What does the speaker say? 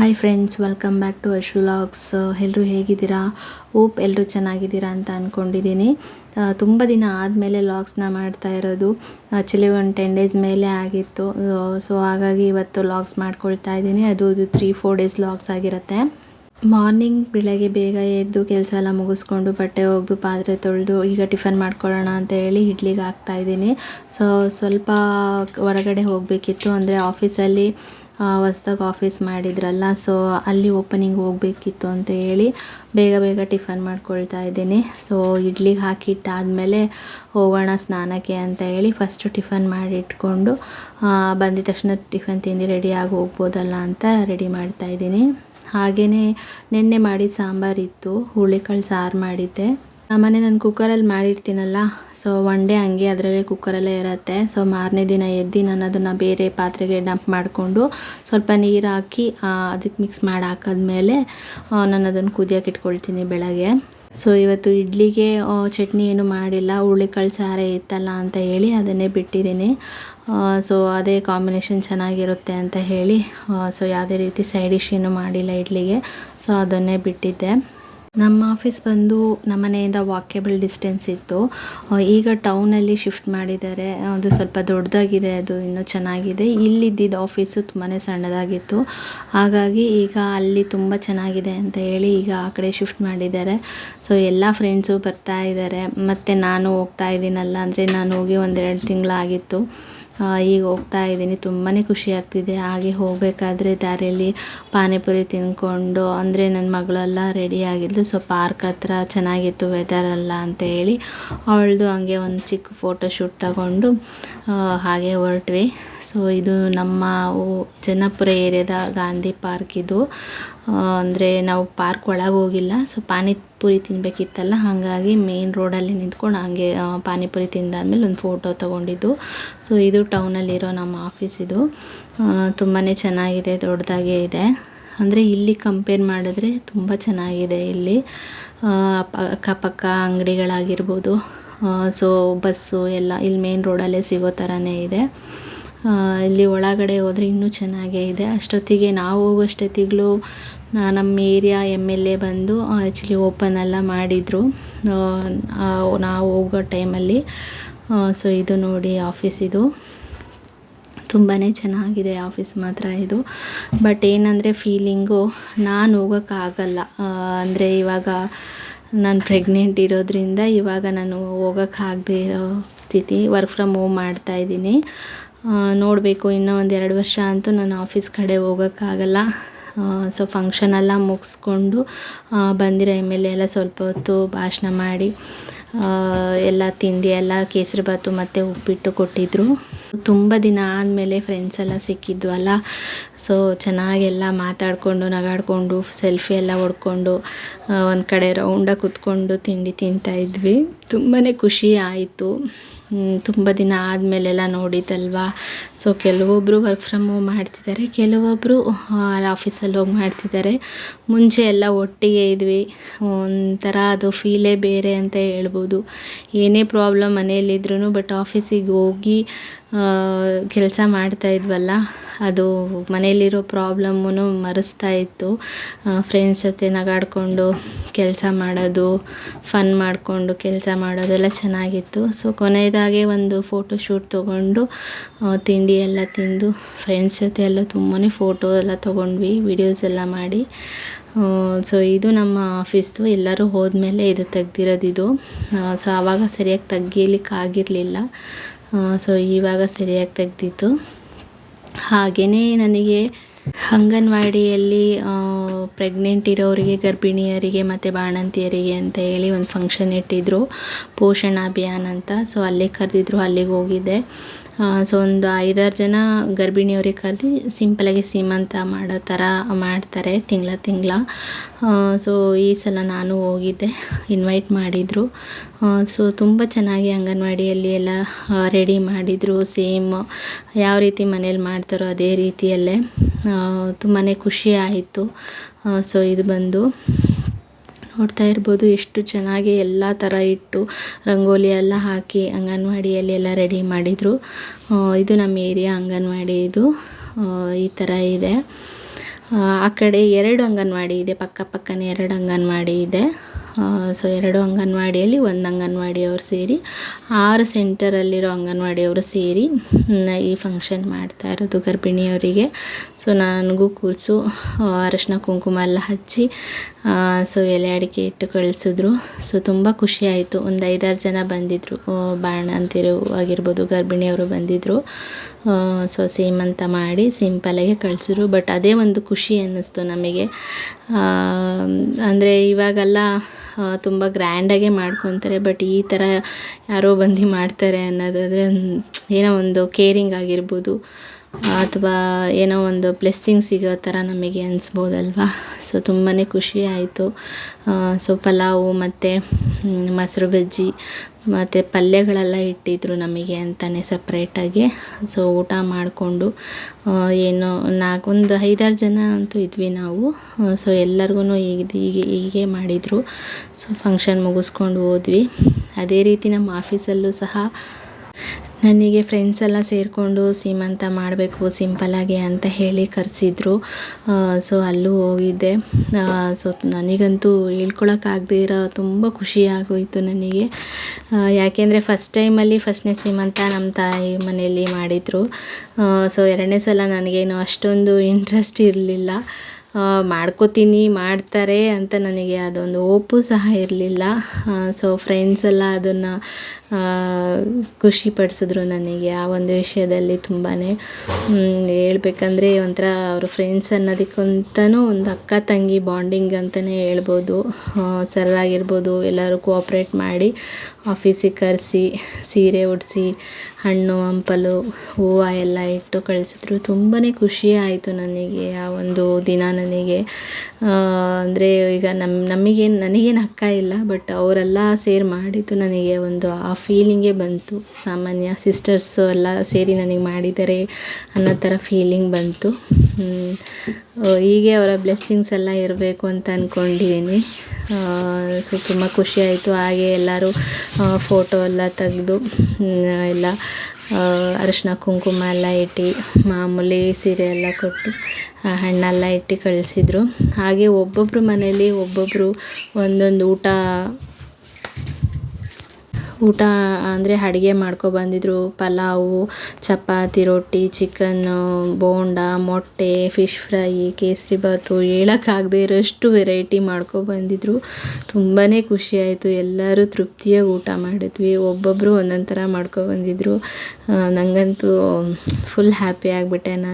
Hi friends welcome back to Ashu vlogs ಎಲ್ಲರೂ ಹೇಗಿದ್ದೀರಾ? ಓಪ್ ಎಲ್ಲರೂ ಚೆನ್ನಾಗಿದ್ದೀರಾ ಅಂತ ಅಂದ್ಕೊಂಡಿದ್ದೀನಿ ತುಂಬ ದಿನ ಆದಮೇಲೆ ಲಾಗ್ಸ್ನ ಮಾಡ್ತಾ ಇರೋದು. ಆ್ಯಕ್ಚುಲಿ ಒಂದು ಟೆನ್ ಡೇಸ್ ಮೇಲೆ ಆಗಿತ್ತು. ಸೊ ಹಾಗಾಗಿ ಇವತ್ತು ಲಾಗ್ಸ್ ಮಾಡ್ಕೊಳ್ತಾ ಇದ್ದೀನಿ. ಅದು ಇದು ತ್ರೀ ಫೋರ್ ಡೇಸ್ ಲಾಗ್ಸ್ ಆಗಿರುತ್ತೆ. ಮಾರ್ನಿಂಗ್ ಬೆಳಗ್ಗೆ ಬೇಗ ಎದ್ದು ಕೆಲಸ ಎಲ್ಲ ಮುಗಿಸ್ಕೊಂಡು ಬಟ್ಟೆ ಒಗೆದು, ಪಾತ್ರೆ ತೊಳೆದು, ಈಗ ಟಿಫನ್ ಮಾಡ್ಕೊಳ್ಳೋಣ ಅಂತ ಹೇಳಿ ಇಡ್ಲಿಗೆ ಹಾಕ್ತಾ ಇದ್ದೀನಿ. ಸೊ ಸ್ವಲ್ಪ ಹೊರಗಡೆ ಹೋಗಬೇಕಿತ್ತು. ಅಂದರೆ ಆಫೀಸಲ್ಲಿ ಹೊಸ್ದಾಗಿ ಆಫೀಸ್ ಮಾಡಿದ್ರಲ್ಲ ಸೊ ಅಲ್ಲಿ ಓಪನಿಂಗ್ ಹೋಗಬೇಕಿತ್ತು ಅಂತ ಹೇಳಿ ಬೇಗ ಬೇಗ ಟಿಫನ್ ಮಾಡ್ಕೊಳ್ತಾ ಇದ್ದೀನಿ. ಸೊ ಇಡ್ಲಿಗೆ ಹಾಕಿಟ್ಟಾದಮೇಲೆ ಹೋಗೋಣ ಸ್ನಾನಕ್ಕೆ ಅಂತ ಹೇಳಿ ಫಸ್ಟು ಟಿಫನ್ ಮಾಡಿಟ್ಕೊಂಡು ಬಂದಿದ ತಕ್ಷಣ ಟಿಫನ್ ತಿಂದು ರೆಡಿಯಾಗಿ ಹೋಗ್ಬೋದಲ್ಲ ಅಂತ ರೆಡಿ ಮಾಡ್ತಾ ಇದ್ದೀನಿ. ಹಾಗೆಯೇ ನಿನ್ನೆ ಮಾಡಿದ ಸಾಂಬಾರಿತ್ತು ಹುಳಿಕಾಳು ಸಾರು ಮಾಡಿದ್ದೆ. ಆಮೇಲೆ ನಾನು ಕುಕ್ಕರಲ್ಲಿ ಮಾಡಿರ್ತೀನಲ್ಲ ಸೊ ಒನ್ ಡೇ ಹಂಗೆ ಅದರಲ್ಲೇ ಕುಕ್ಕರಲ್ಲೇ ಇರುತ್ತೆ. ಸೊ ಮಾರನೇ ದಿನ ಎದ್ದು ನಾನು ಅದನ್ನು ಬೇರೆ ಪಾತ್ರೆಗೆ ಡಂಪ್ ಮಾಡಿಕೊಂಡು ಸ್ವಲ್ಪ ನೀರು ಹಾಕಿ ಅದಕ್ಕೆ ಮಿಕ್ಸ್ ಮಾಡಿ ಹಾಕಿದ್ಮೇಲೆ ನಾನು ಅದನ್ನು ಕುದಿಯೋಕೆ ಇಟ್ಕೊಳ್ತೀನಿ ಬೆಳಗ್ಗೆ. ಸೊ ಇವತ್ತು ಇಡ್ಲಿಗೆ ಚಟ್ನಿ ಏನು ಮಾಡಿಲ್ಲ. ಹುಳಿಕಾಳು ಸಾರೆ ಇತ್ತಲ್ಲ ಅಂತ ಹೇಳಿ ಅದನ್ನೇ ಬಿಟ್ಟಿದ್ದೀನಿ. ಸೊ ಅದೇ ಕಾಂಬಿನೇಷನ್ ಚೆನ್ನಾಗಿರುತ್ತೆ ಅಂತ ಹೇಳಿ ಸೊ ಯಾವುದೇ ರೀತಿ ಸೈಡ್ ಡಿಶ್ ಏನು ಮಾಡಿಲ್ಲ ಇಡ್ಲಿಗೆ. ಸೊ ಅದನ್ನೇ ಬಿಟ್ಟಿದ್ದೆ. ನಮ್ಮ ಆಫೀಸ್ ಬಂದು ನಮ್ಮ ಮನೆಯಿಂದ ವಾಕೇಬಲ್ ಡಿಸ್ಟೆನ್ಸ್ ಇತ್ತು. ಈಗ ಟೌನಲ್ಲಿ ಶಿಫ್ಟ್ ಮಾಡಿದ್ದಾರೆ. ಅದು ಸ್ವಲ್ಪ ದೊಡ್ಡದಾಗಿದೆ, ಅದು ಇನ್ನೂ ಚೆನ್ನಾಗಿದೆ. ಇಲ್ಲಿದ್ದಿದ್ದ ಆಫೀಸು ತುಂಬಾ ಸಣ್ಣದಾಗಿತ್ತು. ಹಾಗಾಗಿ ಈಗ ಅಲ್ಲಿ ತುಂಬ ಚೆನ್ನಾಗಿದೆ ಅಂತ ಹೇಳಿ ಈಗ ಆ ಕಡೆ ಶಿಫ್ಟ್ ಮಾಡಿದ್ದಾರೆ. ಸೊ ಎಲ್ಲ ಫ್ರೆಂಡ್ಸು ಬರ್ತಾ ಇದ್ದಾರೆ. ಮತ್ತು ನಾನು ಹೋಗ್ತಾ ಇದ್ದೀನಲ್ಲ ಅಂದರೆ ನಾನು ಹೋಗಿ ಒಂದೆರಡು ತಿಂಗಳಾಗಿತ್ತು. ಈಗ ಹೋಗ್ತಾ ಇದ್ದೀನಿ. ತುಂಬಾ ಖುಷಿ ಆಗ್ತಿದೆ. ಹಾಗೆ ಹೋಗಬೇಕಾದ್ರೆ ದಾರಿಯಲ್ಲಿ ಪಾನಿಪುರಿ ತಿಂದ್ಕೊಂಡು ಅಂದರೆ ನನ್ನ ಮಗಳೆಲ್ಲ ರೆಡಿ ಆಗಿದ್ದು ಸೊ ಪಾರ್ಕ್ ಹತ್ರ ಚೆನ್ನಾಗಿತ್ತು ವೆದರೆಲ್ಲ ಅಂತ ಹೇಳಿ, ಅವಳದು ಹಂಗೆ ಒಂದು ಚಿಕ್ಕ ಫೋಟೋ ಶೂಟ್ ತಗೊಂಡು ಹಾಗೆ ಹೊರಟ್ವಿ. ಸೊ, ಇದು ನಮ್ಮ ಜನಪುರ ಏರಿಯಾದ ಗಾಂಧಿ ಪಾರ್ಕ್ ಇದು. ಅಂದರೆ ನಾವು ಪಾರ್ಕ್ ಒಳಗೆ ಹೋಗಿಲ್ಲ. ಸೊ, ಪಾನಿಪುರಿ ತಿನ್ನಬೇಕಿತ್ತಲ್ಲ ಹಾಗಾಗಿ ಮೇನ್ ರೋಡಲ್ಲಿ ನಿಂತ್ಕೊಂಡು ಹಾಗೆ ಪಾನಿಪುರಿ ತಿಂದಾದ್ಮೇಲೆ ಒಂದು ಫೋಟೋ ತೊಗೊಂಡಿದ್ದು. ಸೊ, ಇದು ಟೌನಲ್ಲಿರೋ ನಮ್ಮ ಆಫೀಸ್ ಇದು. ತುಂಬಾ ಚೆನ್ನಾಗಿದೆ, ದೊಡ್ಡದಾಗೇ ಇದೆ. ಅಂದರೆ ಇಲ್ಲಿ ಕಂಪೇರ್ ಮಾಡಿದ್ರೆ ತುಂಬ ಚೆನ್ನಾಗಿದೆ ಇಲ್ಲಿ. ಅಕ್ಕಪಕ್ಕ ಅಂಗಡಿಗಳಾಗಿರ್ಬೋದು. ಸೊ, ಬಸ್ಸು ಎಲ್ಲ ಇಲ್ಲಿ ಮೇನ್ ರೋಡಲ್ಲೇ ಸಿಗೋ ಥರನೇ ಇದೆ. ಇಲ್ಲಿ ಒಳಗಡೆ ಹೋದರೆ ಇನ್ನೂ ಚೆನ್ನಾಗೇ ಇದೆ. ಅಷ್ಟೊತ್ತಿಗೆ ನಾವು ಹೋಗೋಷ್ಟೊತ್ತಿಗ್ಲೂ ನಮ್ಮ ಏರಿಯಾ ಎಂ ಎಲ್ ಎ ಬಂದು ಆ್ಯಕ್ಚುಲಿ ಓಪನ್ ಎಲ್ಲ ಮಾಡಿದರು. ನಾವು ಹೋಗೋ ಟೈಮಲ್ಲಿ. ಸೊ ಇದು ನೋಡಿ ಆಫೀಸ್ ಇದು. ತುಂಬಾ ಚೆನ್ನಾಗಿದೆ ಆಫೀಸ್ ಮಾತ್ರ ಇದು. ಬಟ್ ಏನಂದರೆ ಫೀಲಿಂಗು ನಾನು ಹೋಗೋಕ್ಕಾಗಲ್ಲ. ಅಂದರೆ ಇವಾಗ ನಾನು ಪ್ರೆಗ್ನೆಂಟ್ ಇರೋದ್ರಿಂದ ಇವಾಗ ನಾನು ಹೋಗೋಕ್ಕಾಗದೇ ಇರೋ ಸ್ಥಿತಿ. ವರ್ಕ್ ಫ್ರಮ್ ಹೋಮ್ ಮಾಡ್ತಾಯಿದ್ದೀನಿ ನೋಡಬೇಕು ಇನ್ನೂ ಒಂದು ಎರಡು ವರ್ಷ ಅಂತೂ ನಾನು ಆಫೀಸ್ ಕಡೆ ಹೋಗೋಕ್ಕಾಗಲ್ಲ. ಸೊ ಫಂಕ್ಷನೆಲ್ಲ ಮುಗಿಸ್ಕೊಂಡು ಬಂದಿರೋ ಎಂ ಎಲ್ ಎಲ್ಲ ಸ್ವಲ್ಪ ಹೊತ್ತು ಭಾಷಣ ಮಾಡಿ ಎಲ್ಲ ತಿಂಡಿ ಎಲ್ಲ ಕೇಸರಿಬಾತು ಮತ್ತು ಉಪ್ಪಿಟ್ಟು ಕೊಟ್ಟಿದ್ದರು ತುಂಬ ದಿನ ಆದಮೇಲೆ ಫ್ರೆಂಡ್ಸ್ ಎಲ್ಲ ಸಿಕ್ಕಿದ್ವಲ್ಲ. ಸೊ ಚೆನ್ನಾಗೆಲ್ಲ ಮಾತಾಡಿಕೊಂಡು, ನಗಾಡಿಕೊಂಡು ಸೆಲ್ಫಿ ಎಲ್ಲ ಹೊಡ್ಕೊಂಡು ಒಂದು ಕಡೆ ರೌಂಡಾಗಿ ಕೂತ್ಕೊಂಡು ತಿಂಡಿ ತಿಂತಾಯಿದ್ವಿ ತುಂಬಾ ಖುಷಿ ಆಯಿತು. ತುಂಬ ದಿನ ಆದಮೇಲೆಲ್ಲ ನೋಡಿದ್ದಲ್ವಾ? ಸೊ ಕೆಲವೊಬ್ಬರು ವರ್ಕ್ ಫ್ರಮ್ ಹೋಮ್ ಮಾಡ್ತಿದ್ದಾರೆ ಕೆಲವೊಬ್ಬರು ಆಫೀಸಲ್ಲಿ ಹೋಗಿ ಮಾಡ್ತಿದ್ದಾರೆ. ಮುಂಚೆ ಎಲ್ಲ ಒಟ್ಟಿಗೆ ಇದ್ವಿ. ಒಂಥರ ಅದು ಫೀಲೇ ಬೇರೆ ಅಂತ ಹೇಳ್ಬೋದು. ಏನೇ ಪ್ರಾಬ್ಲಮ್ ಮನೆಯಲ್ಲಿದ್ರೂ ಬಟ್ ಆಫೀಸಿಗೆ ಹೋಗಿ ಕೆಲಸ ಮಾಡ್ತಾ ಇದ್ವಲ್ಲ, ಅದು ಮನೆಯಲ್ಲಿರೋ ಪ್ರಾಬ್ಲಮ್ಮನ್ನು ಮರೆಸ್ತಾ ಇತ್ತು. ಫ್ರೆಂಡ್ಸ್ ಜೊತೆ ನಗಾಡಿಕೊಂಡು ಕೆಲಸ ಮಾಡೋದು ಫನ್ ಮಾಡಿಕೊಂಡು ಕೆಲಸ ಮಾಡೋದೆಲ್ಲ ಚೆನ್ನಾಗಿತ್ತು. ಸೊ ಕೊನೆಯದಾಗೆ ಒಂದು ಫೋಟೋ ಶೂಟ್ ತೊಗೊಂಡು ತಿಂಡಿ ಎಲ್ಲ ತಿಂದು ಫ್ರೆಂಡ್ಸ್ ಜೊತೆ ಎಲ್ಲ ತುಂಬಾ ಫೋಟೋ ಎಲ್ಲ ತೊಗೊಂಡ್ವಿ ವಿಡಿಯೋಸ್ ಎಲ್ಲ ಮಾಡಿ. ಸೊ ಇದು ನಮ್ಮ ಆಫೀಸ್ದು ಎಲ್ಲರೂ ಹೋದ್ಮೇಲೆ ಇದು ತೆಗ್ದಿರೋದಿದು. ಸೊ ಆವಾಗ ಸರಿಯಾಗಿ ತೆಗಿಲಿಕ್ಕೆ ಆಗಿರಲಿಲ್ಲ ಸೊ ಇವಾಗ ಸರಿಯಾಗಿ ತೆಗ್ದಿತ್ತು ಹಾಗೆಯೇ ನನಗೆ ಅಂಗನವಾಡಿಯಲ್ಲಿ ಪ್ರೆಗ್ನೆಂಟ್ ಇರೋರಿಗೆ, ಗರ್ಭಿಣಿಯರಿಗೆ ಮತ್ತು ಬಾಣಂತಿಯರಿಗೆ ಅಂತ ಹೇಳಿ ಒಂದು ಫಂಕ್ಷನ್ ಇಟ್ಟಿದ್ದರು ಪೋಷಣ ಅಭಿಯಾನ ಅಂತ. ಸೊ ಅಲ್ಲಿಗೆ ಕರೆದಿದ್ರು, ಅಲ್ಲಿಗೆ ಹೋಗಿದ್ದೆ. ಸೊ ಒಂದು ಐದಾರು ಜನ ಗರ್ಭಿಣಿಯವ್ರಿಗೆ ಕರೆದು ಸಿಂಪಲಾಗಿ ಸೀಮಂತ ಮಾಡೋ ಥರ ಮಾಡ್ತಾರೆ ತಿಂಗಳ ತಿಂಗಳ. ಸೊ ಈ ಸಲ ನಾನು ಹೋಗಿದ್ದೆ ಇನ್ವೈಟ್ ಮಾಡಿದರು. ಸೊ ತುಂಬ ಚೆನ್ನಾಗಿ ಅಂಗನವಾಡಿಯಲ್ಲಿ ಎಲ್ಲ ರೆಡಿ ಮಾಡಿದರು ಸೇಮ್ ಯಾವ ರೀತಿ ಮನೇಲಿ ಮಾಡ್ತಾರೋ ಅದೇ ರೀತಿಯಲ್ಲೇ ತುಂಬಾ ಖುಷಿ ಆಯಿತು. ಸೊ ಇದು ಬಂದು. ನೋಡ್ತಾ ಇರ್ಬೋದು. ಎಷ್ಟು ಚೆನ್ನಾಗಿ ಎಲ್ಲ ಥರ ಇಟ್ಟು ರಂಗೋಲಿ ಎಲ್ಲ ಹಾಕಿ ಅಂಗನವಾಡಿಯಲ್ಲಿ ಎಲ್ಲ ರೆಡಿ ಮಾಡಿದರು. ಇದು ನಮ್ಮ ಏರಿಯಾ ಅಂಗನವಾಡಿ ಇದು. ಈ ಥರ ಇದೆ. ಆ, ಕಡೆ ಎರಡು ಅಂಗನವಾಡಿ ಇದೆ ಪಕ್ಕ ಪಕ್ಕನೇ ಎರಡು ಅಂಗನವಾಡಿ ಇದೆ. ಸೊ ಎರಡು ಅಂಗನವಾಡಿಯಲ್ಲಿ ಒಂದು ಅಂಗನವಾಡಿಯವರು ಸೇರಿ ಆರು ಸೆಂಟರಲ್ಲಿರೋ ಅಂಗನವಾಡಿಯವರು ಸೇರಿ ಈ ಫಂಕ್ಷನ್ ಮಾಡ್ತಾ ಇರೋದು ಗರ್ಭಿಣಿಯವರಿಗೆ. ಸೊ ನನಗೂ ಕೂರಿಸು ಅರಶಿನ ಕುಂಕುಮ ಎಲ್ಲ ಹಚ್ಚಿ ಸೊ ಎಲೆ ಅಡಿಕೆ ಇಟ್ಟು ಕಳಿಸಿದ್ರು. ಸೊ ತುಂಬ ಖುಷಿ ಆಯಿತು. ಒಂದು ಐದಾರು ಜನ ಬಂದಿದ್ದರು ಬಾಣಂತಿರು ಆಗಿರ್ಬೋದು ಗರ್ಭಿಣಿಯವರು ಬಂದಿದ್ದರು ಸೊ ಸೀಮಂತ ಮಾಡಿ ಸಿಂಪಲಾಗೆ ಕಳಿಸಿದ್ರು. ಬಟ್ ಅದೇ ಒಂದು ಖುಷಿ ಅನ್ನಿಸ್ತು ನಮಗೆ. ಅಂದರೆ ಇವಾಗೆಲ್ಲ ತುಂಬ ಗ್ರ್ಯಾಂಡಾಗೆ ಮಾಡ್ಕೊತಾರೆ. ಬಟ್ ಈ ಥರ ಯಾರೋ ಬಂದು ಮಾಡ್ತಾರೆ ಅನ್ನೋದಾದರೆ ಏನೋ ಒಂದು ಕೇರಿಂಗ್ ಆಗಿರ್ಬೋದು. ಅಥವಾ ಏನೋ ಒಂದು ಬ್ಲೆಸ್ಸಿಂಗ್ ಸಿಗೋ ಥರ ನಮಗೆ ಅನಿಸ್ಬೋದಲ್ವಾ? ಸೊ ತುಂಬಾ ಖುಷಿ ಆಯಿತು. ಸೊ ಪಲಾವು ಮತ್ತು ಮೊಸರು ಬಜ್ಜಿ ಮತ್ತು ಪಲ್ಯಗಳೆಲ್ಲ ಇಟ್ಟಿದ್ರು ನಮಗೆ ಅಂತಲೇ ಸಪ್ರೇಟಾಗಿ ಸೊ ಊಟ ಮಾಡಿಕೊಂಡು ಏನೋ ನಾಲ್ಕೊಂದು ಐದಾರು ಜನ ಅಂತೂ ಇದ್ವಿ ನಾವು. ಸೊ ಎಲ್ಲರಿಗೂ ಈಗ ಹೀಗೆ ಹೀಗೆ ಮಾಡಿದರು. ಸೊ ಫಂಕ್ಷನ್ ಮುಗಿಸ್ಕೊಂಡು ಹೋದ್ವಿ. ಅದೇ ರೀತಿ ನಮ್ಮ ಆಫೀಸಲ್ಲೂ ಸಹ ನನಗೆ ಫ್ರೆಂಡ್ಸ್ ಎಲ್ಲ ಸೇರಿಕೊಂಡು ಸೀಮಂತ ಮಾಡಬೇಕು ಸಿಂಪಲಾಗಿ ಅಂತ ಹೇಳಿ ಕರೆಸಿದ್ರು. ಸೊ ಅಲ್ಲೂ ಹೋಗಿದ್ದೆ. ಸೊ ನನಗಂತೂ ಹೇಳ್ಕೊಳಕ್ಕಾಗದೇ ಇರೋ ತುಂಬ ಖುಷಿ ಆಗೋಯಿತು ನನಗೆ. ಯಾಕೆಂದರೆ ಫಸ್ಟ್ ಟೈಮಲ್ಲಿ ಫಸ್ಟ್ನೇ ಸೀಮಂತ ನಮ್ಮ ತಾಯಿ ಮನೆಯಲ್ಲಿ ಮಾಡಿದರು. ಸೊ ಎರಡನೇ ಸಲ ನನಗೇನು ಅಷ್ಟೊಂದು ಇಂಟ್ರೆಸ್ಟ್ ಇರಲಿಲ್ಲ. ಮಾಡ್ಕೋತೀನಿ, ಮಾಡ್ತಾರೆ ಅಂತ ನನಗೆ ಅದೊಂದು ಓಪು ಸಹ ಇರಲಿಲ್ಲ. ಸೊ ಫ್ರೆಂಡ್ಸ್ ಎಲ್ಲ ಅದನ್ನು ಖುಷಿಪಡಿಸಿದ್ರು ನನಗೆ ಆ ಒಂದು ವಿಷಯದಲ್ಲಿ ತುಂಬಾ ಹೇಳ್ಬೇಕಂದ್ರೆ ಒಂಥರ ಅವರು ಫ್ರೆಂಡ್ಸ್ ಅನ್ನೋದಕ್ಕಂತನೂ ಒಂದು ಅಕ್ಕ ತಂಗಿ ಬಾಂಡಿಂಗ್ ಅಂತಲೇ ಹೇಳ್ಬೋದು. ಸರ್ ಆಗಿರ್ಬೋದು ಎಲ್ಲರೂ ಕೋಆಪ್ರೇಟ್ ಮಾಡಿ ಆಫೀಸಿಗೆ ಕರೆಸಿ, ಸೀರೆ ಉಡಿಸಿ, ಹಣ್ಣು, ಹಂಪಲು, ಹೂವು ಎಲ್ಲ ಇಟ್ಟು ಕಳಿಸಿದ್ರು. ತುಂಬಾ ಖುಷಿ ಆಯಿತು ನನಗೆ ಆ ಒಂದು ದಿನ ನನಗೆ. ಅಂದರೆ ಈಗ ನಮ್ಮ ನಮಗೇನು, ನನಗೇನು ಅಕ್ಕ ಇಲ್ಲ ಬಟ್ ಅವರೆಲ್ಲ ಸೇರಿ ಮಾಡಿದ್ದು ನನಗೆ ಒಂದು ಆ ಫೀಲಿಂಗೇ ಬಂತು. ಸಾಮಾನ್ಯ ಸಿಸ್ಟರ್ಸು ಎಲ್ಲ ಸೇರಿ ನನಗೆ ಮಾಡಿದ್ದಾರೆ ಅನ್ನೋ ಥರ ಫೀಲಿಂಗ್ ಬಂತು. ಹೀಗೆ ಅವರ ಬ್ಲೆಸ್ಸಿಂಗ್ಸ್ ಎಲ್ಲ ಇರಬೇಕು ಅಂತ ಅಂದ್ಕೊಂಡಿದ್ದೀನಿ ಸೊ, ತುಂಬ ಖುಷಿ ಆಯಿತು. ಹಾಗೆ ಎಲ್ಲರೂ ಫೋಟೋ ಎಲ್ಲ ತೆಗೆದು ಎಲ್ಲ ಅರಶಿನ ಕುಂಕುಮ ಎಲ್ಲ ಇಟ್ಟು, ಮಾಮೂಲಿ ಸೀರೆ ಎಲ್ಲ ಕೊಟ್ಟು ಹಣ್ಣೆಲ್ಲ ಇಟ್ಟು ಕಳಿಸಿದ್ರು. ಹಾಗೆ ಒಬ್ಬೊಬ್ಬರು ಮನೇಲಿ ಒಬ್ಬೊಬ್ಬರು ಒಂದೊಂದು ಊಟ ಊಟ ಅಂದರೆ ಅಡುಗೆ ಮಾಡ್ಕೊಬಂದಿದ್ರು ಪಲಾವು, ಚಪಾತಿ, ರೊಟ್ಟಿ ಚಿಕನ್ನು ಬೋಂಡ, ಮೊಟ್ಟೆ ಫಿಶ್ ಫ್ರೈ ಕೇಸರಿಬಾತು ಹೇಳೋಕ್ಕಾಗದೇ ಇರೋಷ್ಟು ವೆರೈಟಿ ಮಾಡ್ಕೊಬಂದಿದ್ರು ತುಂಬಾ ಖುಷಿಯಾಯಿತು ಎಲ್ಲರೂ ತೃಪ್ತಿಯಾಗಿ ಊಟ ಮಾಡಿದ್ವಿ. ಒಬ್ಬೊಬ್ಬರು ಒಂದೊಂದು ಥರ ಮಾಡ್ಕೊಬಂದಿದ್ರು ನನಗಂತೂ ಫುಲ್ ಹ್ಯಾಪಿ ಆಗಿಬಿಟ್ಟೆ ನಾನು.